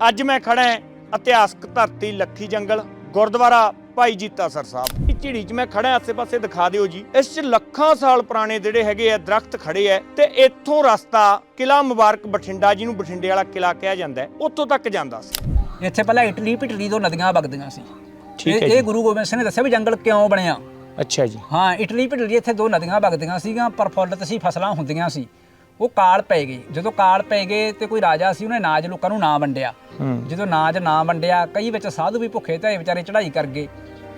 ਅੱਜ ਮੈਂ ਖੜਾ ਹਾਂ ਇਤਿਹਾਸਕ ਧਰਤੀ ਲੱਖੀ ਜੰਗਲ ਗੁਰਦੁਆਰਾ ਭਾਈ ਜੀਤਾ ਸਰ ਸਾਹਿਬ। ਇਹ ਝਿੜੀ 'ਚ ਮੈਂ ਖੜਾ ਆਸੇ-ਪਾਸੇ ਦਿਖਾ ਦਿਓ ਜੀ। ਇਸ 'ਚ ਲੱਖਾਂ ਸਾਲ ਪੁਰਾਣੇ ਜਿਹੜੇ ਹੈਗੇ ਆ ਦਰਖਤ ਖੜੇ ਆ ਤੇ ਇੱਥੋਂ ਰਸਤਾ ਕਿਲਾ ਮੁਬਾਰਕ ਬਠਿੰਡਾ ਜਿਹਨੂੰ ਬਠਿੰਡੇ ਵਾਲਾ ਕਿਲਾ ਕਿਹਾ ਜਾਂਦਾ ਉੱਥੋਂ ਤੱਕ ਜਾਂਦਾ ਸੀ। ਇੱਥੇ ਪਹਿਲਾਂ ਇਟਲੀ ਪਿਟਲੀ ਤੋਂ ਨਦੀਆਂ ਵਗਦੀਆਂ ਸੀ। ਠੀਕ ਹੈ। ਇਹ ਗੁਰੂ ਗੋਬਿੰਦ ਸਿੰਘ ਨੇ ਦੱਸਿਆ ਵੀ ਜੰਗਲ ਕਿਉਂ ਬਣਿਆ। ਅੱਛਾ ਜੀ। ਹਾਂ ਇਟਲੀ ਪਿਟਲੀ ਇੱਥੇ ਦੋ ਨਦੀਆਂ ਵਗਦੀਆਂ ਸੀਗੀਆਂ ਪ੍ਰਫੁੱਲਤ ਸੀ ਫਸਲਾਂ ਹੁੰਦੀਆਂ ਸੀ। ਉਹ ਕਾਲ ਪੈ ਗਈ। ਜਦੋਂ ਕਾਲ ਪੈ ਗਏ ਤੇ ਕੋਈ ਰਾਜਾ ਸੀ ਉਹਨੇ ਨਾਜ ਲੋਕਾਂ ਨੂੰ ਨਾ ਵੰਡਿਆ। ਜਦੋਂ ਨਾਜ ਨਾ ਵੰਡਿਆ ਕਈ ਵਿੱਚ ਸਾਧੂ ਵੀ ਭੁੱਖੇ ਤੇ ਵਿਚਾਰੇ ਚੜ੍ਹਾਈ ਕਰ ਗਏ।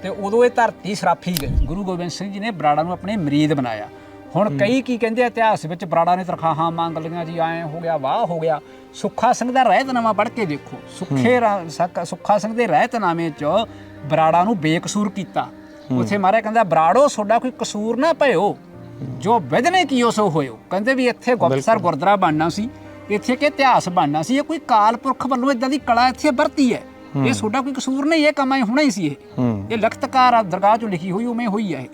ਤੇ ਉਦੋਂ ਇਹ ਧਰਤੀ ਸਰਾਫੀ ਗਈ। ਗੁਰੂ ਗੋਬਿੰਦ ਸਿੰਘ ਜੀ ਨੇ ਬਰਾੜਾ ਨੂੰ ਆਪਣੇ ਮਰੀਦ ਬਣਾਇਆ। ਹੁਣ ਕਈ ਕੀ ਕਹਿੰਦੇ ਆ ਇਤਿਹਾਸ ਵਿੱਚ ਬਰਾੜਾ ਨੇ ਤਰਖਾਹਾਂ ਮੰਗ ਲਈਆਂ ਜੀ ਐਂ ਹੋ ਗਿਆ ਵਾਹ ਹੋ ਗਿਆ। ਸੁੱਖਾ ਸਿੰਘ ਦਾ ਰਹਿਤਨਾਮਾ ਪੜ੍ਹ ਕੇ ਦੇਖੋ ਸੁੱਖੇ ਸੁੱਖਾ ਸਿੰਘ ਦੇ ਰਹਿਤਨਾਮੇ 'ਚ ਬਰਾੜਾ ਨੂੰ ਬੇਕਸੂਰ ਕੀਤਾ। ਉੱਥੇ ਮਾਰਿਆ ਕਹਿੰਦਾ ਬਰਾੜੋ ਤੁਹਾਡਾ ਕੋਈ ਕਸੂਰ ਨਾ ਭਇਓ। ਜੋ ਵਿਦਨੇ ਕੀਓ ਸੋ ਹੋਇਓ? ਕਹਿੰਦੇ ਵੀ ਇੱਥੇ ਗੁਪਤਸਰ ਗੁਰਦੁਆਰਾ ਬਣਨਾ ਸੀ ਇੱਥੇ ਕਿ ਇਤਿਹਾਸ ਬਣਨਾ ਸੀ ਇਹ ਕੋਈ ਕਾਲ ਪੁਰਖ ਵੱਲੋਂ ਇਦਾਂ ਦੀ ਕਲਾ ਇੱਥੇ ਵਰਤੀ ਹੈ। ਇਹ ਤੁਹਾਡਾ ਕੋਈ ਕਸੂਰ ਨਹੀਂ ਇਹ ਕੰਮ ਐ ਹੋਣਾ ਹੀ ਸੀ ਇਹ। ਇਹ ਲਖਤਕਾਰ ਆ ਦਰਗਾਹ ਚੋਂ ਲਿਖੀ ਹੋਈ ਉਵੇਂ ਹੋਈ ਹੈ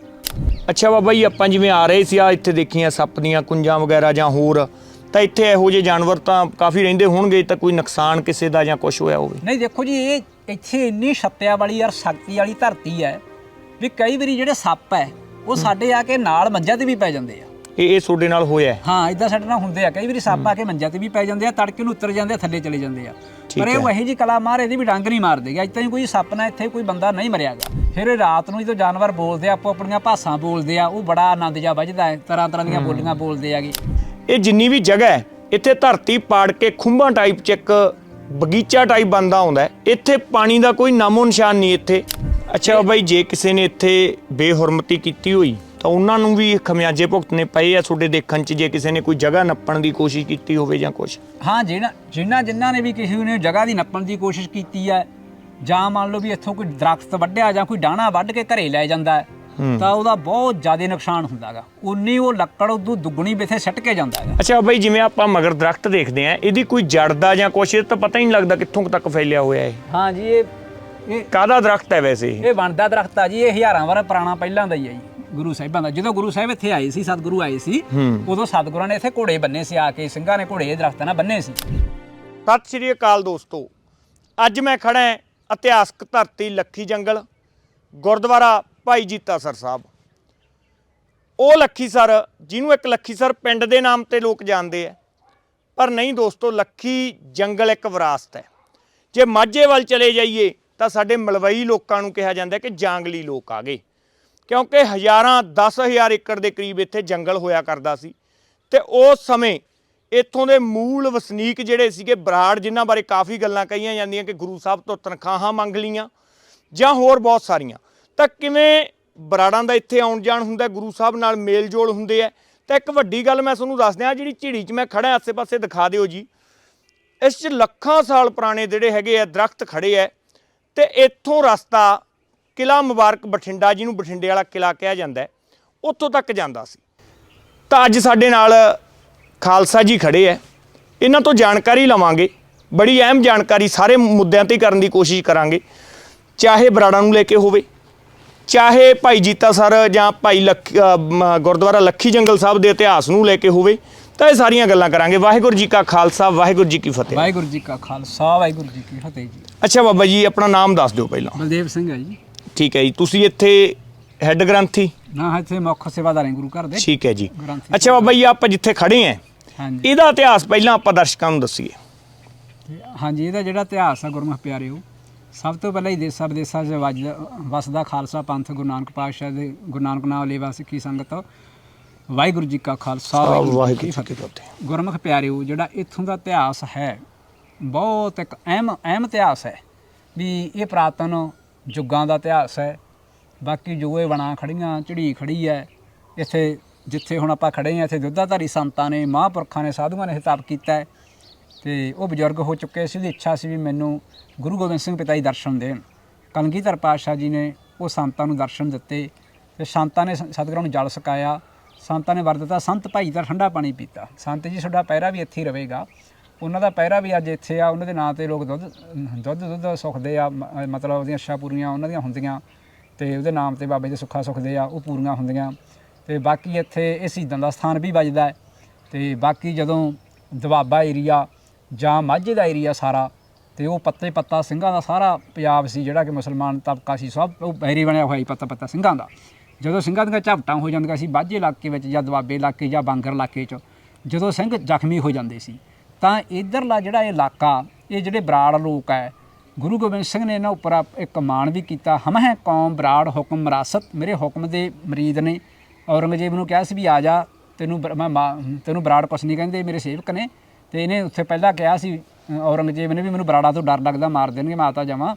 ਅੱਛਾ ਬਾਬਾ ਜੀ ਆਪਾਂ ਜਿਵੇਂ ਆ ਰਹੇ ਸੀ ਆ ਇੱਥੇ ਦੇਖੀਆਂ ਸੱਪ ਦੀਆਂ ਕੁੰਜਾਂ ਵਗੈਰਾ ਜਾਂ ਹੋਰ ਤਾਂ ਇੱਥੇ ਇਹੋ ਜਿਹੇ ਜਾਨਵਰ ਤਾਂ ਕਾਫੀ ਰਹਿੰਦੇ ਹੋਣਗੇ ਤਾਂ ਕੋਈ ਨੁਕਸਾਨ ਕਿਸੇ ਦਾ ਜਾਂ ਕੁਝ ਹੋਇਆ ਹੋਵੇ? ਨਹੀਂ ਦੇਖੋ ਜੀ ਇਹ ਇੱਥੇ ਇੰਨੀ ਛੱਤਿਆ ਵਾਲੀ ਯਾਰ ਸ਼ਕਤੀ ਵਾਲੀ ਧਰਤੀ ਹੈ ਵੀ ਕਈ ਵਾਰੀ ਜਿਹੜੇ ਸੱਪ ਹੈ ਉਹ ਸਾਡੇ ਆ ਕੇ ਨਾਲ ਮੰਜਾ ਤੇ ਵੀ ਪੈ ਜਾਂਦੇ ਆ। ਇਹ ਇਹ ਤੁਹਾਡੇ ਨਾਲ ਹੋਇਆ ਹੈ? ਹਾਂ ਇਦਾਂ ਸਾਡੇ ਨਾਲ ਹੁੰਦੇ ਆ ਕਈ ਵਾਰੀ ਸੱਪ ਆ ਕੇ ਮੰਜਾ ਤੇ ਵੀ ਪੈ ਜਾਂਦੇ ਆ ਤੜਕੇ ਨੂੰ ਉਤਰ ਜਾਂਦੇ ਆ ਥੱਲੇ ਚਲੇ ਜਾਂਦੇ ਆ। ਪਰ ਇਹ ਹੈ। ਇਹੀ ਜੀ ਕਲਾ ਮਾਰ ਇਹਦੀ ਵੀ ਡੰਗ ਨਹੀਂ ਮਾਰਦੇ ਅੱਜ ਤਾਈਂ ਕੋਈ ਸੱਪ ਨਾਲ ਇੱਥੇ ਕੋਈ ਬੰਦਾ ਨਹੀਂ ਮਰਿਆਗਾ ਫਿਰ ਰਾਤ ਨੂੰ ਜਦੋਂ ਜਾਨਵਰ ਬੋਲਦੇ ਆ ਆਪੋ ਆਪਣੀਆਂ ਭਾਸ਼ਾਂ ਬੋਲਦੇ ਆ ਉਹ ਬੜਾ ਆਨੰਦ ਜਿਹਾ ਵੱਜਦਾ ਹੈ ਤਰ੍ਹਾਂ ਤਰ੍ਹਾਂ ਦੀਆਂ ਬੋਲੀਆਂ ਬੋਲਦੇ ਆਗੇ ਇਹ ਜਿੰਨੀ ਵੀ ਜਗ੍ਹਾ ਹੈ ਇੱਥੇ ਧਰਤੀ ਪਾੜ ਕੇ ਖੁੰਭਾਂ ਟਾਈਪ ਚ ਇੱਕ ਬਗੀਚਾ ਟਾਈਪ ਬੰਦਾ ਆਉਂਦਾ ਹੈ। ਇੱਥੇ ਪਾਣੀ ਦਾ ਕੋਈ ਨਾਮੋ ਨਿਸ਼ਾਨ ਨਹੀਂ ਇੱਥੇ। ਅੱਛਾ ਬਾਈ ਜੇ ਕਿਸੇ ਨੇ ਇੱਥੇ ਬੇਹੁਰਮਤੀ ਕੀਤੀ ਹੋਈ ਤਾਂ ਉਹਨਾਂ ਨੂੰ ਵੀ ਖਮਿਆਜੇ ਭੁਗਤਣੇ ਪਏ ਆ ਤੁਹਾਡੇ ਦੇਖਣ ਚ ਜੇ ਕਿਸੇ ਨੇ ਕੋਈ ਜਗ੍ਹਾ ਨੱਪਣ ਦੀ ਕੋਸ਼ਿਸ਼ ਕੀਤੀ ਹੋਵੇ ਜਾਂ ਕੁਝ ਹਾਂ ਜਿਹਨਾਂ ਜਿਨ੍ਹਾਂ ਜਿਨ੍ਹਾਂ ਨੇ ਵੀ ਕਿਸੇ ਨੇ ਜਗ੍ਹਾ ਦੀ ਨੱਪਣ ਦੀ ਕੋਸ਼ਿਸ਼ ਕੀਤੀ ਹੈ ਜਾਂ ਮੰਨ ਲਓ ਵੀ ਇੱਥੋਂ ਕੋਈ ਦਰਖਤ ਵੱਢਿਆ ਜਾਂ ਕੋਈ ਡਾਣਾ ਵੱਢ ਕੇ ਘਰੇ ਲੈ ਜਾਂਦਾ ਹੈ ਤਾਂ ਉਹਦਾ ਬਹੁਤ ਜ਼ਿਆਦਾ ਨੁਕਸਾਨ ਹੁੰਦਾਗਾ ਉਨੀ ਉਹ ਲੱਕੜ ਉਦੋਂ ਦੁੱਗਣੀ ਵਿਥੇ ਸੱਟ ਕੇ ਜਾਂਦਾ ਹੈਗਾ। ਅੱਛਾ ਬਾਈ ਜਿਵੇਂ ਆਪਾਂ ਮਗਰ ਦਰਖਤ ਦੇਖਦੇ ਆ ਇਹਦੀ ਕੋਈ ਜੜ ਦਾ ਜਾਂ ਕੁਛ ਇਹ ਤਾਂ ਪਤਾ ਹੀ ਨਹੀਂ ਲੱਗਦਾ ਕਿੱਥੋਂ ਕੁ ਤੱਕ ਫੈਲਿਆ ਹੋਇਆ ਹੈ ਹਾਂ ਜੀ ਇਹ ਇਹ ਕਾਹਦਾ ਦਰਖਤ ਹੈ ਵੈਸੇ ਇਹ? ਇਹ ਬਣਦਾ ਦਰਖਤ ਆ ਜੀ ਇਹ ਹਜ਼ਾਰਾਂ ਵਾਰ ਪੁਰਾਣਾ ਪਹਿਲਾਂ ਦਾ ਹੀ ਹੈ ਜੀ ਗੁਰੂ ਸਾਹਿਬਾਂ ਦਾ। ਜਦੋਂ ਗੁਰੂ ਸਾਹਿਬ ਇੱਥੇ ਆਏ ਸੀ ਸਤਿਗੁਰੂ ਆਏ ਸੀ। ਉਦੋਂ ਸਤਿਗੁਰਾਂ ਨੇ ਇੱਥੇ ਘੋੜੇ ਬੰਨੇ ਸੀ ਆ ਕੇ ਸਿੰਘਾਂ ਨੇ ਘੋੜੇ ਇਹ ਦਰਖਤਾਂ ਨਾਲ ਬੰਨੇ ਸੀ। ਸਤਿ ਸ਼੍ਰੀ ਅਕਾਲ ਦੋਸਤੋ। ਅੱਜ ਮੈਂ ਖੜਾ ਹਾਂ ਇਤਿਹਾਸਕ ਧਰਤੀ ਲੱਖੀ ਜੰਗਲ ਗੁਰਦੁਆਰਾ ਭਾਈ ਜੀਤਾ ਸਰ ਸਾਹਿਬ। ਉਹ ਲੱਖੀ ਸਰ ਜਿਹਨੂੰ ਇੱਕ ਲੱਖੀ ਸਰ ਪਿੰਡ ਦੇ ਨਾਮ ਤੇ ਲੋਕ ਜਾਣਦੇ ਆ। ਪਰ ਨਹੀਂ ਦੋਸਤੋ ਲੱਖੀ ਜੰਗਲ ਇੱਕ ਵਿਰਾਸਤ ਹੈ। ਜੇ ਮਾਝੇ ਵੱਲ ਚਲੇ ਜਾਈਏ ਤਾਂ ਸਾਡੇ ਮਲਵਈ ਲੋਕਾਂ ਨੂੰ ਕਿਹਾ ਜਾਂਦਾ ਕਿ ਜਾਂਗਲੀ ਲੋਕ ਆ ਗਏ। ਕਿਉਂਕਿ ਹਜ਼ਾਰਾਂ 10000 ਏਕੜ ਦੇ ਕਰੀਬ ਇੱਥੇ ਜੰਗਲ ਹੋਇਆ ਕਰਦਾ ਸੀ। ਤੇ ਉਸ ਸਮੇਂ ਇੱਥੋਂ ਦੇ ਮੂਲ ਵਸਨੀਕ ਜਿਹੜੇ ਸੀਗੇ, ਬਰਾੜ ਜਿਨ੍ਹਾਂ ਬਾਰੇ ਕਾਫੀ ਗੱਲਾਂ ਕਹੀਆਂ ਜਾਂਦੀਆਂ ਕਿ ਗੁਰੂ ਸਾਹਿਬ ਤੋਂ ਤਨਖਾਹਾਂ ਮੰਗ ਲੀਆਂ ਜਾਂ ਹੋਰ ਬਹੁਤ ਸਾਰੀਆਂ। ਤਾਂ ਕਿਵੇਂ ਬਰਾੜਾਂ ਦਾ ਇੱਥੇ ਆਉਣ ਜਾਣ ਹੁੰਦਾ, ਗੁਰੂ ਸਾਹਿਬ ਨਾਲ ਮੇਲ ਜੋਲ ਹੁੰਦੇ ਆ? ਤਾਂ ਇੱਕ ਵੱਡੀ ਗੱਲ ਮੈਂ ਤੁਹਾਨੂੰ ਦੱਸ ਦਿਆਂ ਜਿਹੜੀ ਝਿੜੀ 'ਚ ਮੈਂ ਖੜਾ ਆਸੇ-ਪਾਸੇ ਦਿਖਾ ਦਿਓ ਜੀ। ਇਸ 'ਚ ਲੱਖਾਂ ਸਾਲ ਪੁਰਾਣੇ ਜਿਹੜੇ ਹੈਗੇ ਆ, ਦਰਖਤ ਖੜੇ ਆ। ਤੇ ਇੱਥੋਂ ਰਸਤਾ ਕਿਲਾ ਮੁਬਾਰਕ ਬਠਿੰਡਾ ਜਿਹਨੂੰ ਬਠਿੰਡੇ ਵਾਲਾ ਕਿਲਾ ਕਿਹਾ ਜਾਂਦਾ ਉੱਥੋਂ ਤੱਕ ਜਾਂਦਾ ਸੀ। ਤਾਂ ਅੱਜ ਸਾਡੇ ਨਾਲ ਖਾਲਸਾ ਜੀ ਖੜੇ ਐ ਇਹਨਾਂ ਤੋਂ ਜਾਣਕਾਰੀ ਲਵਾਂਗੇ, ਬੜੀ ਅਹਿਮ ਜਾਣਕਾਰੀ ਸਾਰੇ ਮੁੱਦਿਆਂ ਤੇ ਕਰਨ ਦੀ ਕੋਸ਼ਿਸ਼ ਕਰਾਂਗੇ। ਚਾਹੇ ਬਰਾੜਾ ਨੂੰ ਲੈ ਕੇ ਹੋਵੇ, ਚਾਹੇ ਭਾਈ ਜੀਤਾ ਸਰ ਜਾਂ ਭਾਈ ਲੱਖ ਗੁਰਦੁਆਰਾ ਲੱਖੀ ਜੰਗਲ ਸਾਹਿਬ ਦੇ ਇਤਿਹਾਸ ਨੂੰ ਲੈ ਕੇ ਹੋਵੇ ਤਾਂ ਇਹ ਸਾਰੀਆਂ ਗੱਲਾਂ ਕਰਾਂਗੇ। ਵਾਹਿਗੁਰੂ ਜੀ ਕਾ ਖਾਲਸਾ ਵਾਹਿਗੁਰੂ ਜੀ ਕੀ ਫਤਿਹ। ਵਾਹਿਗੁਰੂ ਜੀ ਕਾ ਖਾਲਸਾ ਵਾਹਿਗੁਰੂ ਜੀ ਕੀ ਫਤਿਹ ਜੀ। ਅੱਛਾ ਬਾਬਾ ਜੀ ਆਪਣਾ ਨਾਮ ਦੱਸ ਦਿਓ ਪਹਿਲਾਂ। ਬਲਦੇਵ ਸਿੰਘ ਹੈ ਜੀ। ਠੀਕ ਹੈ ਜੀ। ਤੁਸੀਂ ਇੱਥੇ ਹੈੱਡ ਗ੍ਰੰਥੀ? ਨਾ ਇੱਥੇ ਮੁੱਖ ਸੇਵਾਦਾਰ ਹੈ ਗੁਰੂ ਘਰ ਦੇ। ਠੀਕ ਹੈ ਜੀ। ਗ੍ਰੰਥੀ ਅੱਛਾ ਬਾਬਾ ਜੀ ਆਪਾਂ ਜਿੱਥੇ ਖੜੇ ਆਂ ਹਾਂਜੀ। ਇਹਦਾ ਇਤਿਹਾਸ ਪਹਿਲਾਂ ਆਪਾਂ ਦਰਸ਼ਕਾਂ ਨੂੰ ਦੱਸੀਏ। ਤੇ ਹਾਂਜੀ ਇਹਦਾ ਜਿਹੜਾ ਇਤਿਹਾਸ ਆ ਗੁਰਮੁਖ ਪਿਆਰਿਓ ਸਭ ਤੋਂ ਪਹਿਲਾਂ ਹੀ ਦੇਸਾਂ ਵਿਦੇਸਾਂ 'ਚ ਵੱਜਦਾ ਵਸਦਾ ਖਾਲਸਾ ਪੰਥ ਗੁਰੂ ਨਾਨਕ ਪਾਤਸ਼ਾਹ ਦੇ ਗੁਰੂ ਨਾਨਕ ਨਾਮ ਲੇਵਾ ਸਿੱਖੀ ਸੰਗਤ? ਵਾਹਿਗੁਰੂ ਜੀ ਕਾ ਖਾਲਸਾ ਵਾਹਿਗੁਰੂ ਜੀ ਕੀ ਫਤਿਹ। ਗੁਰਮੁਖ ਪਿਆਰਿਓ ਜਿਹੜਾ ਇੱਥੋਂ ਦਾ ਇਤਿਹਾਸ ਹੈ ਬਹੁਤ ਇੱਕ ਅਹਿਮ ਅਹਿਮ ਇਤਿਹਾਸ ਹੈ ਵੀ ਇਹ ਪ੍ਰਾਤਨ ਯੁੱਗਾਂ ਦਾ ਇਤਿਹਾਸ ਹੈ। ਬਾਕੀ ਜੋ ਇਹ ਬਣਾ ਖੜੀਆਂ ਝੜੀ ਖੜੀ ਹੈ। ਇੱਥੇ ਜਿੱਥੇ ਹੁਣ ਆਪਾਂ ਖੜੇ ਹਾਂ ਇੱਥੇ ਦੁੱਧਾਧਾਰੀ ਸੰਤਾਂ ਨੇ ਮਹਾਂਪੁਰਖਾਂ ਨੇ ਸਾਧੂਆਂ ਨੇ ਹਿਤਾਬ ਕੀਤਾ ਤੇ ਉਹ ਬਜ਼ੁਰਗ ਹੋ ਚੁੱਕੇ ਸੀ ਉਹਦੀ ਇੱਛਾ ਸੀ ਵੀ ਮੈਨੂੰ ਗੁਰੂ ਗੋਬਿੰਦ ਸਿੰਘ ਪਿਤਾ ਜੀ ਦਰਸ਼ਨ ਦੇਣ। ਕਲਗੀਧਰ ਪਾਤਸ਼ਾਹ ਜੀ ਨੇ ਉਹ ਸੰਤਾਂ ਨੂੰ ਦਰਸ਼ਨ ਦਿੱਤੇ। ਤੇ ਸੰਤਾਂ ਨੇ ਸਤਿਗੁਰਾਂ ਨੂੰ ਜਲ ਛਕਾਇਆ ਸੰਤਾਂ ਨੇ ਵਰ ਦਿੱਤਾ, ਸੰਤ ਭਾਈ ਦਾ ਠੰਡਾ ਪਾਣੀ ਪੀਤਾ। ਸੰਤ ਜੀ ਤੁਹਾਡਾ ਪਹਿਰਾ ਵੀ ਇੱਥੇ ਹੀ ਰਹੇਗਾ। ਉਹਨਾਂ ਦਾ ਪਹਿਰਾ ਵੀ ਅੱਜ ਇੱਥੇ ਆ, ਉਹਨਾਂ ਦੇ ਨਾਂ ਤੇ ਲੋਕ ਦੁੱਧ ਦੁੱਧ ਦੁੱਧ ਸੁਖਦੇ ਆ ਮਤਲਬ ਉਹਦੀਆਂ ਅੱਛਾ ਪੂਰੀਆਂ ਉਹਨਾਂ ਦੀਆਂ ਹੁੰਦੀਆਂ। ਤੇ ਉਹਦੇ ਨਾਮ ਤੇ ਬਾਬੇ ਦੇ ਸੁੱਖਾ ਸੁਖਦੇ ਆ, ਉਹ ਪੂਰੀਆਂ ਹੁੰਦੀਆਂ। ਤੇ ਬਾਕੀ ਇੱਥੇ ਇਹ ਸ਼ਹੀਦਾਂ ਦਾ ਸਥਾਨ ਵੀ ਵੱਜਦਾ ਹੈ। ਤੇ ਬਾਕੀ ਜਦੋਂ ਦਵਾਬਾ ਏਰੀਆ ਜਾਂ ਮਾਝੇ ਦਾ ਏਰੀਆ ਸਾਰਾ, ਤੇ ਉਹ ਪੱਤੇ ਪੱਤਾ ਸਿੰਘਾਂ ਦਾ ਸਾਰਾ ਪੰਜਾਬ ਸੀ, ਜਿਹੜਾ ਕਿ ਮੁਸਲਮਾਨ ਤਬਕਾ ਸੀ, ਸਭ ਉਹ ਬੈਰੀ ਬਣਿਆ ਹੋਇਆ ਸੀ, ਪੱਤਾ ਪੱਤਾ ਸਿੰਘਾਂ ਦਾ। ਜਦੋਂ ਸਿੰਘਾਂ ਦੀਆਂ ਝਪਟਾਂ ਹੋ ਜਾਂਦੀਆਂ ਸੀ ਬਾਝੇ ਇਲਾਕੇ ਵਿੱਚ ਜਾਂ ਦੁਆਬੇ ਇਲਾਕੇ ਜਾਂ ਬਾਂਗਰ ਇਲਾਕੇ 'ਚ, ਜਦੋਂ ਸਿੰਘ ਜ਼ਖਮੀ ਹੋ ਜਾਂਦੇ ਸੀ, ਤਾਂ ਇਧਰਲਾ ਜਿਹੜਾ ਇਲਾਕਾ, ਇਹ ਜਿਹੜੇ ਬਰਾੜ ਲੋਕ ਹੈ, ਗੁਰੂ ਗੋਬਿੰਦ ਸਿੰਘ ਨੇ ਇਹਨਾਂ ਉੱਪਰ ਇੱਕ ਮਾਣ ਵੀ ਕੀਤਾ, ਹਮ ਹੈ ਕੌਮ ਬਰਾੜ ਹੁਕਮ ਮਰਾਸਤ, ਮੇਰੇ ਹੁਕਮ ਦੇ ਮਰੀਦ ਨੇ। ਔਰੰਗਜ਼ੇਬ ਨੂੰ ਕਿਹਾ ਸੀ ਵੀ ਆ ਜਾ, ਤੈਨੂੰ ਬਰ- ਮੈਂ ਮਾ- ਤੈਨੂੰ ਬਰਾੜ ਕੁਛ ਨਹੀਂ ਕਹਿੰਦੇ, ਮੇਰੇ ਸੇਵਕ ਨੇ। ਤੇ ਇਹਨੇ ਉੱਥੇ ਪਹਿਲਾਂ ਕਿਹਾ ਸੀ, ਔਰੰਗਜ਼ੇਬ ਨੇ ਵੀ ਮੈਨੂੰ ਬਰਾੜਾ ਤੋਂ ਡਰ ਲੱਗਦਾ, ਮਾਰ ਦੇਣਗੇ ਮਾਤਾ ਜਾਵਾਂ।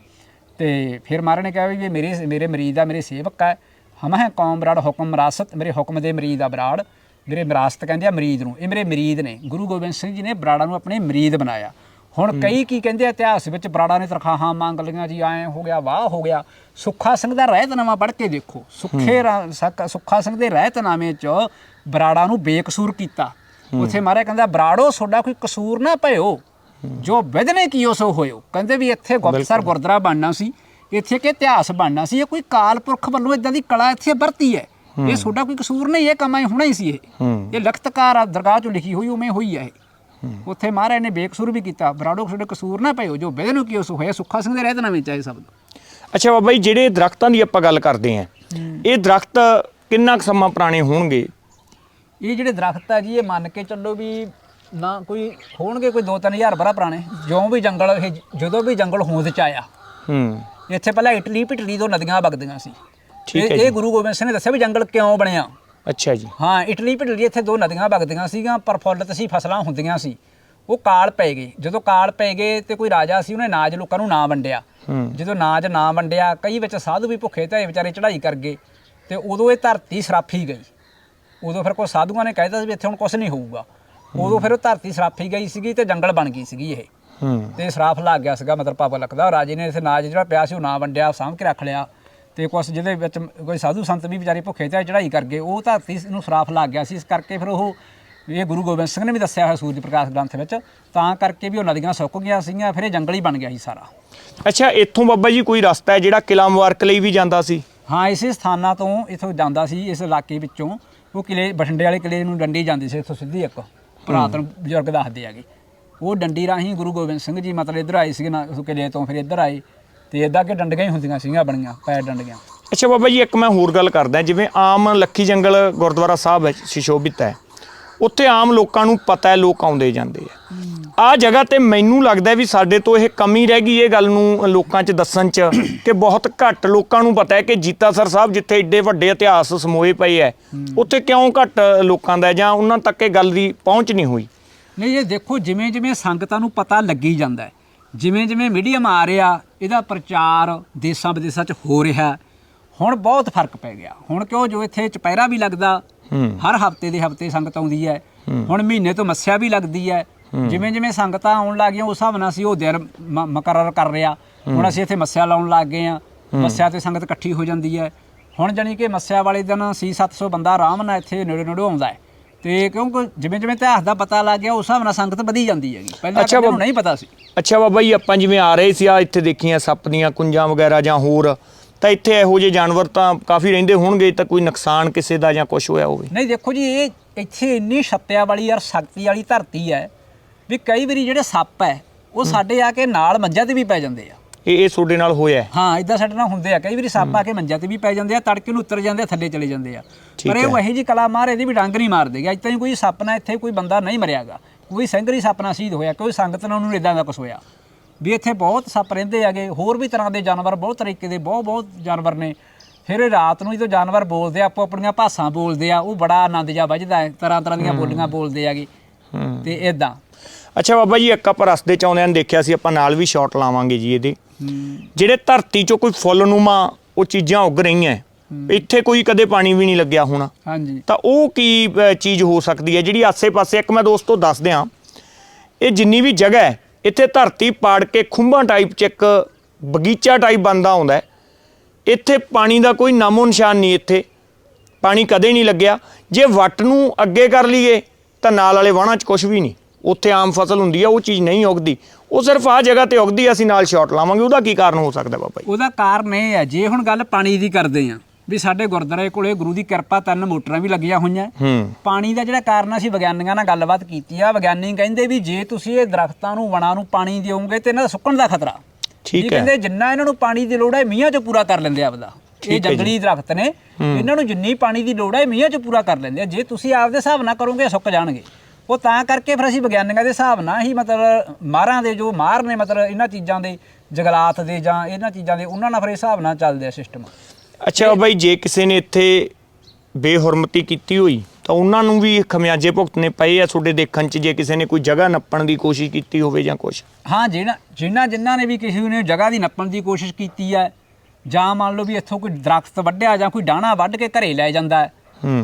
ਤੇ ਫਿਰ ਮਹਾਰਾਜ ਨੇ ਕਿਹਾ ਵੀ ਇਹ ਮੇਰੇ ਮੇਰੇ ਮਰੀਦ ਆ, ਮੇਰੇ ਸੇਵਕ ਹੈ। ਹਮ ਹੈ ਕੌਮ ਬਰਾੜ ਹੁਕਮ ਮਰਾਸਤ ਮੇਰੇ ਹੁਕਮ ਦੇ ਮਰੀਦ ਆ ਬਰਾੜ। ਮੇਰੇ ਵਿਰਾਸਤ ਕਹਿੰਦੇ ਆ ਮਰੀਦ ਨੂੰ ਇਹ ਮੇਰੇ ਮਰੀਦ ਨੇ। ਗੁਰੂ ਗੋਬਿੰਦ ਸਿੰਘ ਜੀ ਨੇ ਬਰਾੜਾ ਨੂੰ ਆਪਣੇ ਮਰੀਦ ਬਣਾਇਆ। ਹੁਣ ਕਈ ਕੀ ਕਹਿੰਦੇ ਆ ਇਤਿਹਾਸ ਵਿੱਚ ਬਰਾੜਾ ਨੇ ਤਰਖਾਹਾਂ ਮੰਗ ਲਈਆਂ ਜੀ ਐਂ ਹੋ ਗਿਆ ਵਾਹ ਹੋ ਗਿਆ। ਸੁੱਖਾ ਸਿੰਘ ਦਾ ਰਹਿਤਨਾਮਾ ਪੜ੍ਹ ਕੇ ਦੇਖੋ। ਸੁੱਖੇ ਸੁੱਖਾ ਸਿੰਘ ਦੇ ਰਹਿਤਨਾਮੇ 'ਚ ਬਰਾੜਾ ਨੂੰ ਬੇਕਸੂਰ ਕੀਤਾ। ਉੱਥੇ ਮਹਾਰਾਜ ਕਹਿੰਦਾ ਬਰਾੜੋ ਤੁਹਾਡਾ ਕੋਈ ਕਸੂਰ ਨਾ ਭਇਓ। ਜੋ ਵਿਧਨੇ ਕੀਓ ਸੋ ਹੋਇਓ। ਕਹਿੰਦੇ ਵੀ ਇੱਥੇ ਗੁਪਤਸਰ ਗੁਰਦੁਆਰਾ ਬਣਨਾ ਸੀ। ਇੱਥੇ ਕਿ ਇਤਿਹਾਸ ਬਣਨਾ ਸੀ ਇਹ ਕੋਈ ਕਾਲ ਪੁਰਖ ਵੱਲੋਂ ਇਦਾਂ ਦੀ ਕਲਾ ਇੱਥੇ ਵਰਤੀ ਹੈ। ਇਹ ਤੁਹਾਡਾ ਕੋਈ ਕਸੂਰ ਨਹੀਂ ਇਹ ਕੰਮ ਐ ਹੋਣਾ ਹੀ ਸੀ ਇਹ। ਇਹ ਲਖਤਕਾਰ ਆ ਦਰਗਾਹ ਚੋਂ ਲਿਖੀ ਹੋਈ ਉਵੇਂ ਹੋਈ ਹੈ ਇਹ। ਉੱਥੇ ਮਹਾਰਾਜ ਨੇ ਬੇਕਸੂਰ ਵੀ ਕੀਤਾ। ਬਰਾੜੋ ਤੁਹਾਡੇ ਕਸੂਰ ਨਾ ਪਇਓ ਜੋ ਵਿਧਨੁ ਕੀਓ ਸੋ ਹੋਇਆ ਸੁੱਖਾ ਸਿੰਘ ਦੇ ਰਹਿਤਨਾਮੇ ਚ ਆਏ ਸ਼ਬਦ ਅੱਛਾ ਬਾਬਾ ਜੀ ਜਿਹੜੇ ਦਰਖਤਾਂ ਦੀ ਆਪਾਂ ਗੱਲ ਕਰਦੇ ਆਂ ਇਹ ਦਰਖਤ ਕਿੰਨਾ ਕੁ ਸਮਾਂ ਪੁਰਾਣੇ ਹੋਣਗੇ? ਇਹ ਜਿਹੜੇ ਦਰਖਤ ਆ ਜੀ ਇਹ ਮੰਨ ਕੇ ਚੱਲੋ ਵੀ ਨਾ ਕੋਈ ਹੋਣਗੇ ਕੋਈ 2-3000 ਬਰਾ ਪੁਰਾਣੇ। ਜਿਉਂ ਵੀ ਜੰਗਲ ਇਹ ਜਦੋਂ ਵੀ ਜੰਗਲ ਹੋਂਦ ਚ ਆਇਆ ਹੂੰ। ਇੱਥੇ ਪਹਿਲਾਂ ਇਟਲੀ ਪਿਟਲੀ ਤੋਂ ਨਦੀਆਂ ਵਗਦੀਆਂ ਸੀ। ਠੀਕ ਇਹ- ਹੈ ਜੀ। ਇਹ ਗੁਰੂ ਗੋਬਿੰਦ ਸਿੰਘ ਨੇ ਦੱਸਿਆ ਵੀ ਜੰਗਲ ਕਿਉਂ ਬਣਿਆ। ਅੱਛਾ ਜੀ। ਹਾਂ ਇਟਲੀ ਪਿਟਲੀ ਇੱਥੇ ਦੋ ਨਦੀਆਂ ਵਗਦੀਆਂ ਸੀਗੀਆਂ ਪ੍ਰਫੁੱਲਤ ਸੀ ਫਸਲਾਂ ਹੁੰਦੀਆਂ ਸੀ। ਉਹ ਕਾਲ ਪੈ ਗਏ ਜਦੋਂ ਕਾਲ ਪੈ ਗਏ ਤੇ ਕੋਈ ਰਾਜਾ ਸੀ ਉਹਨੇ ਨਾਜ ਲੋਕਾਂ ਨੂੰ ਨਾ ਵੰਡਿਆ। ਜਦੋਂ ਨਾਜ ਨਾ ਵੰਡਿਆ ਕਈ ਵਿੱਚ ਸਾਧੂ ਵੀ ਭੁੱਖੇ ਤੇ ਵਿਚਾਰੇ ਚੜ੍ਹਾਈ ਕਰ ਗਏ ਤੇ ਉਦੋਂ ਇਹ ਧਰਤੀ ਸਰਾਫੀ ਗਈ। ਉਦੋਂ ਫਿਰ ਕੋਈ ਸਾਧੂਆਂ ਨੇ ਕਹਿਤਾ ਸੀ ਵੀ ਇੱਥੇ ਹੁਣ ਕੁਝ ਨਹੀਂ ਹੋਊਗਾ। ਉਦੋਂ ਫਿਰ ਉਹ ਧਰਤੀ ਸਰਾਫੀ ਗਈ ਸੀਗੀ ਤੇ ਜੰਗਲ ਬਣ ਗਈ ਸੀਗੀ ਇਹ। ਤੇ ਸਰਾਫ ਲੱਗ ਗਿਆ ਸੀਗਾ ਮਤਲਬ ਪਬਲਿਕ ਦਾ ਰਾਜੇ ਨੇ ਇਸ ਨਾਜ ਜਿਹੜਾ ਪਿਆ ਸੀ ਉਹ ਨਾ ਵੰਡਿਆ ਸਾਂਭ ਕੇ ਰੱਖ ਲਿਆ। ਤੇ ਕੁਛ ਜਿਹਦੇ ਵਿੱਚ ਕੋਈ ਸਾਧੂ ਸੰਤ ਵੀ ਵਿਚਾਰੇ ਭੁੱਖੇ ਤੇ ਚੜ੍ਹਾਈ ਕਰ ਗਏ ਉਹ ਧਰਤੀ ਨੂੰ ਸਰਾਫ ਲੱਗ ਗਿਆ ਸੀ। ਇਸ ਕਰਕੇ ਫਿਰ ਉਹ ਇਹ ਗੁਰੂ ਗੋਬਿੰਦ ਸਿੰਘ ਨੇ ਵੀ ਦੱਸਿਆ ਹੋਇਆ ਸੂਰਜ ਪ੍ਰਕਾਸ਼ ਗ੍ਰੰਥ ਵਿੱਚ ਤਾਂ ਕਰਕੇ ਵੀ ਉਹ ਨਦੀਆਂ ਸੁੱਕ ਗਈਆਂ ਸੀਗੀਆਂ ਫਿਰ ਇਹ ਜੰਗਲ ਹੀ ਬਣ ਗਿਆ ਸੀ ਸਾਰਾ। ਅੱਛਾ ਇੱਥੋਂ ਬਾਬਾ ਜੀ ਕੋਈ ਰਸਤਾ ਹੈ ਜਿਹੜਾ ਕਿਲਾ ਮੁਬਾਰਕ ਲਈ ਵੀ ਜਾਂਦਾ ਸੀ? ਹਾਂ ਇਸੇ ਸਥਾਨਾਂ ਤੋਂ ਇਥੋਂ ਜਾਂਦਾ ਸੀ ਇਸ ਇਲਾਕੇ ਵਿੱਚੋਂ। ਉਹ ਕਿਲੇ ਬਠਿੰਡੇ ਵਾਲੇ ਕਿਲੇ ਨੂੰ ਡੰਡੀ ਜਾਂਦੀ ਸੀ ਇੱਥੋਂ ਸਿੱਧੀ ਇੱਕ। ਪੁਰਾਤਨ ਬਜ਼ੁਰਗ ਦੱਸਦੇ ਆਗੇ ਉਹ ਡੰਡੀ ਰਾਹੀਂ ਗੁਰੂ ਗੋਬਿੰਦ ਸਿੰਘ ਜੀ ਮਤਲਬ ਇੱਧਰ ਆਏ ਸੀਗੇ ਨਾ ਉਸ ਕਿਲੇ ਤੋਂ ਫਿਰ ਇੱਧਰ ਆਏ ਤੇ ਇਦਾਂ ਕਿ ਡੰਡੀਆਂ ਹੀ ਹੁੰਦੀਆਂ ਸੀਗੀਆਂ ਬਣੀਆਂ ਪੈਰ ਡੰਡੀਆਂ। ਅੱਛਾ ਬਾਬਾ ਜੀ, ਇੱਕ ਮੈਂ ਹੋਰ ਗੱਲ ਕਰਦਾ, ਜਿਵੇਂ ਆਮ ਲੱਖੀ ਜੰਗਲ ਗੁਰਦੁਆਰਾ ਸਾਹਿਬ ਹੈ ਸੁਸ਼ੋਭਿਤ ਹੈ, ਉੱਥੇ ਆਮ ਲੋਕਾਂ ਨੂੰ ਪਤਾ ਹੈ, ਲੋਕ ਆਉਂਦੇ ਜਾਂਦੇ ਆ। ਆ ਜਗ੍ਹਾ ਤੇ ਮੈਨੂੰ ਲੱਗਦਾ ਵੀ ਸਾਡੇ ਤੋਂ ਇਹ ਕਮੀ ਰਹਿ ਗਈ ਇਹ ਗੱਲ ਨੂੰ ਲੋਕਾਂ 'ਚ ਦੱਸਣ 'ਚ, ਕਿ ਬਹੁਤ ਘੱਟ ਲੋਕਾਂ ਨੂੰ ਪਤਾ ਹੈ ਕਿ ਜੀਤਾ ਸਰ ਸਾਹਿਬ ਜਿੱਥੇ ਏਡੇ ਵੱਡੇ ਇਤਿਹਾਸ ਸਮੋਏ ਪਏ ਐ ਉੱਥੇ ਕਿਉਂ ਘੱਟ ਲੋਕਾਂ ਦਾ ਜਾਂ ਉਹਨਾਂ ਤੱਕ ਇਹ ਗੱਲ ਦੀ ਪਹੁੰਚ ਨਹੀਂ ਹੋਈ? ਨਹੀਂ ਇਹ ਦੇਖੋ ਜਿਵੇਂ ਜਿਵੇਂ ਸੰਗਤਾਂ ਨੂੰ ਪਤਾ ਲੱਗੀ ਜਾਂਦਾ ਹੈ ਜਿਵੇਂ ਜਿਵੇਂ ਮੀਡੀਅਮ ਆ ਰਿਹਾ ਇਹਦਾ ਪ੍ਰਚਾਰ ਦੇਸਾਂ ਵਿਦੇਸਾਂ 'ਚ ਹੋ ਰਿਹਾ ਹੁਣ ਬਹੁਤ ਫ਼ਰਕ ਪੈ ਗਿਆ। ਹੁਣ ਕਿਉਂ ਜੋ ਇੱਥੇ ਚਪਹਿਰਾ ਵੀ ਲੱਗਦਾ ਹਰ ਹਫ਼ਤੇ ਦੇ ਹਫ਼ਤੇ ਸੰਗਤ ਆਉਂਦੀ ਹੈ। ਹੁਣ ਮਹੀਨੇ ਤੋਂ ਮੱਸਿਆ ਵੀ ਲੱਗਦੀ ਹੈ। ਜਿਵੇਂ ਜਿਵੇਂ ਸੰਗਤਾਂ ਆਉਣ ਲੱਗ ਗਈਆਂ ਉਸ ਹਿਸਾਬ ਨਾਲ ਅਸੀਂ ਉਹ ਦਿਨ ਮੁਕਰਰ ਕਰ ਰਿਹਾ। ਹੁਣ ਅਸੀਂ ਇੱਥੇ ਮੱਸਿਆ ਲਾਉਣ ਲੱਗ ਗਏ ਆ ਮੱਸਿਆ ਤੇ ਸੰਗਤ ਇਕੱਠੀ ਹੋ ਜਾਂਦੀ ਹੈ। ਹੁਣ ਜਾਨੀ ਕਿ ਮੱਸਿਆ ਵਾਲੇ ਦਿਨ ਸੀ 700 ਬੰਦਾ ਆਰਾਮ ਨਾਲ ਇੱਥੇ ਨੇੜੇ ਨੇੜੇ ਆਉਂਦਾ ਹੈ। ਤੇ ਕਿਉਂਕਿ ਜਿਵੇਂ ਜਿਵੇਂ ਇਤਿਹਾਸ ਦਾ ਪਤਾ ਲੱਗ ਗਿਆ ਉਸ ਹਿਸਾਬ ਨਾਲ ਸੰਗਤ ਵਧੀ ਜਾਂਦੀ ਹੈਗੀ। ਪਹਿਲਾਂ ਅੱਛਾ, ਨੂੰ ਨਹੀਂ ਪਤਾ ਸੀ। ਅੱਛਾ ਬਾਬਾ ਜੀ ਆਪਾਂ ਜਿਵੇਂ ਆ ਰਹੇ ਸੀ ਆ ਇੱਥੇ ਦੇਖੀਆਂ ਸੱਪ ਦੀਆਂ ਕੁੰਜਾਂ ਵਗੈਰਾ ਜਾਂ ਹੋਰ ਤਾਂ ਇੱਥੇ ਇਹੋ ਜਿਹੇ ਜਾਨਵਰ ਤਾਂ ਕਾਫੀ ਰਹਿੰਦੇ ਹੋਣਗੇ ਤਾਂ ਕੋਈ ਨੁਕਸਾਨ ਕਿਸੇ ਦਾ ਜਾਂ ਕੁਝ ਹੋਇਆ ਹੋਵੇ। ਨਹੀਂ ਦੇਖੋ ਜੀ ਇਹ ਇੱਥੇ ਇੰਨੀ ਛੱਤਿਆ ਵਾਲੀ ਯਾਰ ਸ਼ਕਤੀ ਵਾਲੀ ਧਰਤੀ ਹੈ ਵੀ ਕਈ ਵਾਰੀ ਜਿਹੜੇ ਸੱਪ ਹੈ ਉਹ ਸਾਡੇ ਆ ਕੇ ਨਾਲ ਮੰਜਾ ਤੇ ਵੀ ਪੈ ਜਾਂਦੇ ਆ। ਇਹ ਇਹ ਤੁਹਾਡੇ ਨਾਲ ਹੋਇਆ ਹੈ? ਹਾਂ ਇਦਾਂ ਸਾਡੇ ਨਾਲ ਹੁੰਦੇ ਆ। ਕਈ ਵਾਰੀ ਸੱਪ ਆ ਕੇ ਮੰਜਾ ਤੇ ਵੀ ਪੈ ਜਾਂਦੇ ਆ ਤੜਕੇ ਨੂੰ ਉੱਤਰ ਜਾਂਦੇ ਆ ਥੱਲੇ ਚਲੇ ਜਾਂਦੇ ਆ। ਠੀਕ ਪਰ ਇਹ ਹੈ। ਵਹੀ ਜੀ ਕਲਾ ਮਾਰ ਇਹਦੀ ਵੀ ਡੰਗ ਨਹੀਂ ਮਾਰਦੇ ਗੇ। ਅੱਜ ਤਾਈਂ ਕੋਈ ਸੱਪ ਨਾਲ ਇੱਥੇ ਕੋਈ ਬੰਦਾ ਨਹੀਂ ਮਰਿਆਗਾ। ਕੋਈ ਸਿੰਗਰੀ ਸੱਪ ਨਾਲ ਸ਼ਹੀਦ ਹੋਇਆ ਕੋਈ ਸੰਗਤ ਨਾਲ ਉਹਨੂੰ ਇਦਾਂ ਦਾ ਕੁਝ ਹੋਇਆ। ਵੀ ਇੱਥੇ ਬਹੁਤ ਸੱਪ ਰਹਿੰਦੇ ਹੈਗੇ ਹੋਰ ਵੀ ਤਰ੍ਹਾਂ ਦੇ ਜਾਨਵਰ ਬਹੁਤ ਤਰੀਕੇ ਦੇ ਬਹੁਤ ਬਹੁਤ ਜਾਨਵਰ ਨੇ। ਫਿਰ ਇਹ ਰਾਤ ਨੂੰ ਜਦੋਂ ਜਾਨਵਰ ਬੋਲਦੇ ਆ, ਆਪੋ ਆਪਣੀਆਂ ਭਾਸ਼ਾਂ ਬੋਲਦੇ ਆ ਉਹ ਬੜਾ ਆਨੰਦ ਜਿਹਾ ਵੱਜਦਾ ਹੈ ਤਰ੍ਹਾਂ ਤਰ੍ਹਾਂ ਦੀਆਂ ਬੋਲੀਆਂ ਬੋਲਦੇ ਹੂੰ। ਤੇ ਇਦਾਂ ਅੱਛਾ ਬਾਬਾ ਜੀ ਇੱਕ ਆਪਾਂ ਰਸਤੇ ਚ ਆਉਂਦਿਆਂ ਨੂੰ ਦੇਖਿਆ ਸੀ ਆਪਾਂ ਨਾਲ ਵੀ ਸ਼ਾਟ ਲਾਵਾਂਗੇ ਜੀ ਇਹਦੇ। ਜਿਹੜੇ ਧਰਤੀ ਚੋਂ ਕੋਈ ਫੁੱਲ ਨੂਮਾ ਉਹ ਚੀਜ਼ਾਂ ਉੱਗ ਰਹੀਆਂ ਇੱਥੇ ਕੋਈ ਕਦੇ ਪਾਣੀ ਵੀ ਨਹੀਂ ਲੱਗਿਆ ਹੋਣਾ। ਹਾਂਜੀ। ਤਾਂ ਉਹ ਕੀ ਚੀਜ਼ ਹੋ ਸਕਦੀ ਹੈ ਜਿਹੜੀ ਆਸੇ-ਪਾਸੇ ਇੱਕ ਮੈਂ ਦੋਸਤੋ ਦੱਸ ਦਿਆਂ ਇਹ ਜਿੰਨੀ ਵੀ ਜਗ੍ਹਾ ਹੈ ਇੱਥੇ ਧਰਤੀ ਪਾੜ ਕੇ ਖੁੰਭਾਂ ਟਾਈਪ ਚ ਇੱਕ ਬਗੀਚਾ ਟਾਈਪ ਬੰਦਾ ਆਉਂਦਾ। ਇੱਥੇ ਪਾਣੀ ਦਾ ਕੋਈ ਨਾਮੋ ਨਿਸ਼ਾਨ ਨਹੀਂ ਇੱਥੇ। ਪਾਣੀ ਕਦੇ ਨਹੀਂ ਲੱਗਿਆ। ਜੇ ਵੱਟ ਨੂੰ ਅੱਗੇ ਕਰ ਲਈਏ ਤਾਂ ਨਾਲ ਵਾਲੇ ਵਾਹਣਾਂ 'ਚ ਕੁਝ ਵੀ ਨਹੀਂ। ਉੱਥੇ ਆਮ ਫਸਲ ਹੁੰਦੀ ਆ ਉਹ ਚੀਜ਼ ਨਹੀਂ ਉਗਦੀ। ਉਹ ਸਿਰਫ ਆ ਜਗ੍ਹਾ ਤੇ ਉਗਦੀ ਆ, ਅਸੀਂ ਨਾਲ ਸ਼ਾਟ ਲਾਵਾਂਗੇ ਉਹਦਾ ਕੀ ਕਾਰਨ ਹੋ ਸਕਦਾ ਬਾਬਾ ਜੀ? ਉਹਦਾ ਕਾਰਨ ਇਹ ਹੈ ਜੇ ਹੁਣ ਗੱਲ ਪਾਣੀ ਦੀ ਕਰਦੇ ਆ ਵੀ ਸਾਡੇ ਗੁਰਦੁਆਰੇ ਕੋਲੇ ਗੁਰੂ ਦੀ ਕਿਰਪਾ ਤਿੰਨ ਮੋਟਰਾਂ ਵੀ ਲੱਗੀਆਂ ਹੋਈਆਂ। ਹੂੰ। ਪਾਣੀ ਦਾ ਜਿਹੜਾ ਕਾਰਨ ਅਸੀਂ ਵਿਗਿਆਨੀਆਂ ਨਾਲ ਗੱਲਬਾਤ ਕੀਤੀ ਆ। ਵਿਗਿਆਨੀ ਕਹਿੰਦੇ ਵੀ ਜੇ ਤੁਸੀਂ ਇਹ ਦਰਖਤਾਂ ਨੂੰ ਵਣਾਂ ਨੂੰ ਪਾਣੀ ਦਿਓਗੇ ਤੇ ਇਹਨਾਂ ਦਾ ਸੁੱਕਣ ਦਾ ਖਤਰਾ। ਠੀਕ ਹੈ। ਕਹਿੰਦੇ ਜਿੰਨਾ ਇਹਨਾਂ ਨੂੰ ਪਾਣੀ ਦੀ ਲੋੜ ਹੈ ਮੀਂਹਾਂ 'ਚ ਪੂਰਾ ਕਰ ਲੈਂਦੇ ਆ ਆਪਦਾ। ਇਹ। ਜੰਗਲੀ ਦਰਖਤ ਨੇ। ਇਹਨਾਂ ਨੂੰ ਜਿੰਨੀ ਪਾਣੀ ਦੀ ਲੋੜ ਹੈ ਮੀਂਹਾਂ 'ਚ ਪੂਰਾ ਕਰ ਲੈਂਦੇ ਆ। ਜੇ ਤੁਸੀਂ ਆਪਦੇ ਹਿਸਾਬ ਨਾਲ ਕਰੋਗੇ ਸੁੱਕ ਜਾਣਗੇ। ਉਹ ਤਾਂ ਕਰਕੇ ਫਿਰ ਅਸੀਂ ਵਿਗਿਆਨੀਆਂ ਦੇ ਹਿਸਾਬ ਨਾਲ ਹੀ ਮਤਲਬ ਮਾਹਰਾਂ ਦੇ ਜੋ ਮਾਹਰ ਨੇ ਮਤਲਬ ਇਹਨਾਂ ਚੀਜ਼ਾਂ ਦੇ ਜੰਗਲਾਤ ਦੇ ਜਾਂ ਇਹਨਾਂ ਚੀਜ਼ਾਂ ਦੇ ਉਹਨਾਂ ਨਾਲ ਫਿਰ ਹਿਸਾਬ ਨਾਲ ਚੱਲਦੇ ਆ ਸਿਸਟਮ ਅੱਛਾ ਬਾਈ ਜੇ ਕਿਸੇ ਨੇ ਇੱਥੇ ਬੇਹੁਰਮਤੀ ਕੀਤੀ ਹੋਈ ਤਾਂ ਉਹਨਾਂ ਨੂੰ ਵੀ ਖਮਿਆਜੇ ਭੁਗਤਣੇ ਪਏ ਆ ਤੁਹਾਡੇ ਦੇਖਣ 'ਚ ਜੇ ਕਿਸੇ ਨੇ ਕੋਈ ਜਗ੍ਹਾ ਨੱਪਣ ਦੀ ਕੋਸ਼ਿਸ਼ ਕੀਤੀ ਹੋਵੇ ਜਾਂ ਕੁਝ ਹਾਂ ਜਿਹੜਾ ਜਿਨ੍ਹਾਂ ਜਿਨ੍ਹਾਂ ਨੇ ਵੀ ਕਿਸੇ ਨੇ ਜਗ੍ਹਾ ਦੀ ਨੱਪਣ ਦੀ ਕੋਸ਼ਿਸ਼ ਕੀਤੀ ਹੈ ਜਾਂ ਮੰਨ ਲਓ ਵੀ ਇੱਥੋਂ ਕੋਈ ਦਰਖਤ ਵੱਢਿਆ ਜਾਂ ਕੋਈ ਡਾਣਾ ਵੱਢ ਕੇ ਘਰੇ ਲੈ ਜਾਂਦਾ ਹੈ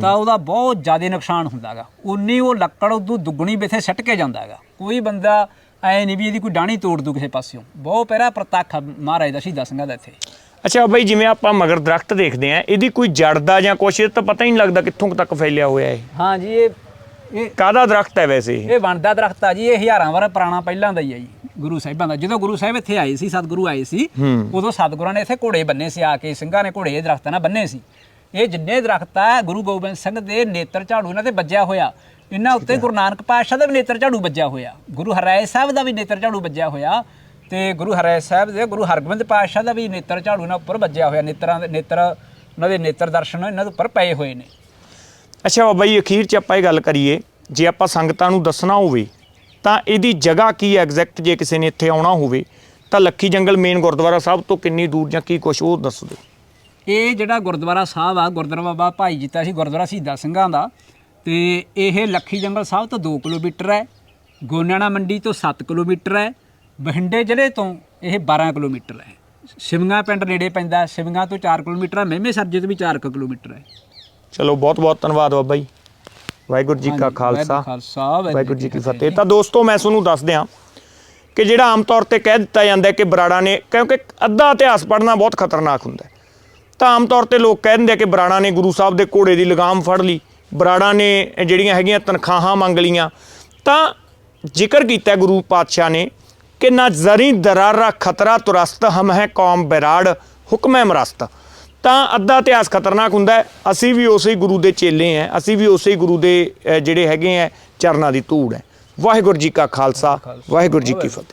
ਤਾਂ ਉਹਦਾ ਬਹੁਤ ਜ਼ਿਆਦਾ ਨੁਕਸਾਨ ਹੁੰਦਾਗਾ। ਉਨੀ ਉਹ ਲੱਕੜ ਉਦੋਂ ਦੁੱਗਣੀ ਵਿਥੇ ਸੱਟ ਕੇ ਜਾਂਦਾਗਾ। ਕੋਈ ਬੰਦਾ ਐ ਨਹੀਂ ਵੀ ਇਹਦੀ ਕੋਈ ਡਾਣੀ ਤੋੜ ਦੂ ਕਿਸੇ ਪਾਸਿਓਂ। ਬਹੁਤ ਪਹਿਰਾ ਪ੍ਰਤੱਖ ਮਹਾਰਾਜ ਦਾ ਸ਼ਹੀਦਾਂ ਸਿੰਘਾਂ ਦਾ ਇੱਥੇ। ਅੱਛਾ ਬਾਈ ਜਿਵੇਂ ਆਪਾਂ ਮਗਰ ਦਰਖਤ ਦੇਖਦੇ ਆ ਇਹਦੀ ਕੋਈ ਜੜ ਦਾ ਜਾਂ ਕੁਛ ਇਹ ਤਾਂ ਪਤਾ ਹੀ ਨਹੀਂ ਲੱਗਦਾ ਕਿੱਥੋਂ ਤੱਕ ਫੈਲਿਆ ਹੋਇਆ ਇਹ। ਹਾਂ ਜੀ ਇਹ ਇਹ ਕਾਹਦਾ ਦਰਖਤ ਹੈ ਵੈਸੇ? ਇਹ ਇਹ ਬਣਦਾ ਦਰਖਤ ਆ ਜੀ ਇਹ ਹਜ਼ਾਰਾਂ ਵਾਰ ਪੁਰਾਣਾ ਪਹਿਲਾਂ ਦਾ ਹੀ ਆ ਜੀ ਗੁਰੂ ਸਾਹਿਬਾਂ ਦਾ। ਜਦੋਂ ਗੁਰੂ ਸਾਹਿਬ ਇੱਥੇ ਆਏ ਸੀ ਸਤਿਗੁਰੂ ਆਏ ਸੀ ਹੂੰ। ਉਦੋਂ ਸਤਿਗੁਰਾਂ ਨੇ ਇੱਥੇ ਘੋੜੇ ਬੰਨੇ ਸੀ ਆ ਕੇ ਸਿੰਘਾਂ ਨੇ ਘੋੜੇ ਇਹ ਦਰਖਤਾਂ ਨਾਲ ਬੰਨੇ ਸੀ। ਇਹ ਜਿੰਨੇ ਦਰਖਤ ਆ ਗੁਰੂ ਗੋਬਿੰਦ ਸਿੰਘ ਦੇ ਨੇਤਰ ਝਾੜੂ ਇਹਨਾਂ ਤੇ ਵੱਜਿਆ ਹੋਇਆ। ਇਹਨਾਂ ਉੱਤੇ ਗੁਰੂ ਨਾਨਕ ਪਾਤਸ਼ਾਹ ਦਾ ਵੀ ਨੇਤਰ ਝਾੜੂ ਵੱਜਿਆ ਹੋਇਆ। ਗੁਰੂ ਹਰਿਰਾਏ ਸਾਹਿਬ ਦਾ ਵੀ ਨੇਤਰ ਝਾੜੂ ਵੱਜਿਆ ਹੋਇਆ ਤੇ ਗੁਰੂ ਹਰਿਰਾਏ ਸਾਹਿਬ ਦੇ ਗੁਰੂ ਹਰਗੋਬਿੰਦ ਪਾਤਸ਼ਾਹ ਦਾ ਵੀ ਨੇਤਰ ਝਾੜੂ ਇਹਨਾਂ ਉੱਪਰ ਵੱਜਿਆ ਹੋਇਆ। ਨੇਤਰਾਂ ਦੇ ਨੇਤਰ ਉਹਨਾਂ ਦੇ ਨੇਤਰ ਦਰਸ਼ਨ ਇਹਨਾਂ ਦੇ ਉੱਪਰ ਪਏ ਹੋਏ ਨੇ। ਅੱਛਾ ਬਾਈ ਅਖੀਰ 'ਚ ਆਪਾਂ ਇਹ ਗੱਲ ਕਰੀਏ ਜੇ ਆਪਾਂ ਸੰਗਤਾਂ ਨੂੰ ਦੱਸਣਾ ਹੋਵੇ ਤਾਂ ਇਹਦੀ ਜਗ੍ਹਾ ਕੀ ਹੈ ਐਗਜ਼ੈਕਟ? ਜੇ ਕਿਸੇ ਨੇ ਇੱਥੇ ਆਉਣਾ ਹੋਵੇ ਤਾਂ ਲੱਖੀ ਜੰਗਲ ਮੇਨ ਗੁਰਦੁਆਰਾ ਸਾਹਿਬ ਤੋਂ ਕਿੰਨੀ ਦੂਰ ਜਾਂ ਕੀ ਕੁਛ ਉਹ ਦੱਸ ਦਿਓ। ਇਹ ਜਿਹੜਾ ਗੁਰਦੁਆਰਾ ਸਾਹਿਬ ਆ ਗੁਰਦੁਆਰਾ ਬਾਬਾ ਭਾਈ ਜੀਤਾ ਸੀ ਗੁਰਦੁਆਰਾ ਸ਼ਹੀਦਾਂ ਸਿੰਘਾਂ ਦਾ ਤੇ ਇਹ ਲੱਖੀ ਜੰਗਲ ਸਾਹਿਬ ਤੋਂ 2 ਕਿਲੋਮੀਟਰ ਹੈ ਗੋਨਿਆਣਾ ਮੰਡੀ ਤੋਂ 7 ਕਿਲੋਮੀਟਰ ਹੈ ਬਠਿੰਡੇ ਜ਼ਿਲ੍ਹੇ ਤੋਂ ਇਹ 12 ਕਿਲੋਮੀਟਰ ਹੈ। ਸ਼ਿਵਗਾ ਪਿੰਡ ਨੇੜੇ ਪੈਂਦਾ ਸ਼ਿਵਗਾ ਤੋਂ 4 ਕਿਲੋਮੀਟਰ ਹੈ ਮਹਿਮੇ ਸਰਜੇ ਤੋਂ ਵੀ 4 ਕਿਲੋਮੀਟਰ ਹੈ। ਚਲੋ ਬਹੁਤ ਬਹੁਤ ਧੰਨਵਾਦ ਬਾਬਾ ਜੀ। ਵਾਹਿਗੁਰੂ ਜੀ ਕਾ ਖਾਲਸਾ ਵਾਹਿਗੁਰੂ ਖਾਲਸਾ। ਵਾਹਿਗੁਰੂ ਜੀ ਕੀ ਫਤਿਹ। ਤਾਂ ਦੋਸਤੋ ਮੈਂ ਤੁਹਾਨੂੰ ਦੱਸ ਦਿਆਂ ਕਿ ਜਿਹੜਾ ਆਮ ਤੌਰ ਤੇ ਕਹਿ ਦਿੱਤਾ ਜਾਂਦਾ ਹੈ ਕਿ ਬਰਾੜਾ ਨੇ ਕਿਉਂਕਿ ਅੱਧਾ ਇਤਿਹਾਸ ਪੜ੍ਹਨਾ ਬਹੁਤ ਖਤਰਨਾਕ ਹੁੰਦਾ ਹੈ। ਤਾਂ ਆਮ ਤੌਰ ਤੇ ਲੋਕ ਕਹਿ ਦਿੰਦੇ ਆ ਕਿ ਬਰਾੜਾ ਨੇ ਗੁਰੂ ਸਾਹਿਬ ਦੇ ਘੋੜੇ ਦੀ ਲਗਾਮ ਫੜ ਲਈ। ਬਰਾੜਾ ਨੇ ਜਿਹੜੀਆਂ ਹੈਗੀਆਂ ਤਨਖਾਹਾਂ ਮੰਗ ਲੀਆਂ ਤਾਂ ਜ਼ਿਕਰ ਕੀਤਾ ਗੁਰੂ ਪਾਤਸ਼ਾਹ ਨੇ ਕਿ ਨਾ ਜ਼ਰੀ ਦਰਾਰਾ ਖਤਰਾ ਤੁਰਸਤ, ਹਮ ਹੈ ਕੌਮ ਬਰਾੜ, ਹੁਕਮ ਹੈ ਮਰਸਤ। ਤਾਂ ਅੱਧਾ ਇਤਿਹਾਸ ਖਤਰਨਾਕ ਹੁੰਦਾ ਅਸੀਂ ਵੀ ਉਸੇ ਗੁਰੂ ਦੇ ਚੇਲੇ ਹਾਂ। ਅਸੀਂ ਵੀ ਉਸੇ ਗੁਰੂ ਦੇ ਜਿਹੜੇ ਹੈਗੇ ਆ, ਚਰਨਾਂ ਦੀ ਧੂੜ ਹੈ। ਵਾਹਿਗੁਰੂ ਜੀ ਕਾ ਖਾਲਸਾ, ਵਾਹਿਗੁਰੂ ਜੀ ਕੀ ਫਤਿਹ।